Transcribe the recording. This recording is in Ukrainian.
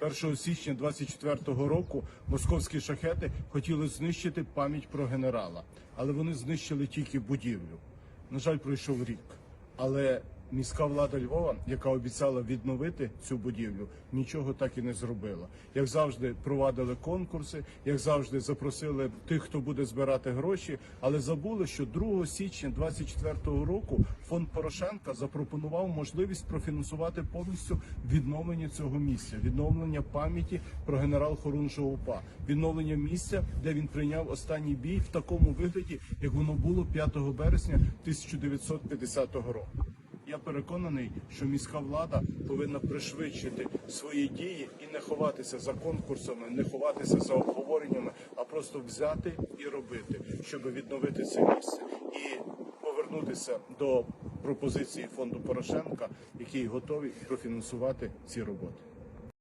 1 січня 24-го року московські шахети хотіли знищити пам'ять про генерала, але вони знищили тільки будівлю. На жаль, пройшов рік. Але міська влада Львова, яка обіцяла відновити цю будівлю, нічого так і не зробила. Як завжди, провадили конкурси, як завжди, запросили тих, хто буде збирати гроші, але забули, що 2 січня 24-го року фонд Порошенка запропонував можливість профінансувати повністю відновлення цього місця, відновлення пам'яті про генерал Хорунжого УПА, відновлення місця, де він прийняв останній бій в такому вигляді, як воно було 5 березня 1950 року. Я переконаний, що міська влада повинна пришвидшити свої дії і не ховатися за конкурсами, не ховатися за обговореннями, а просто взяти і робити, щоб відновити це місце і повернутися до пропозиції фонду Порошенка, який готовий профінансувати ці роботи.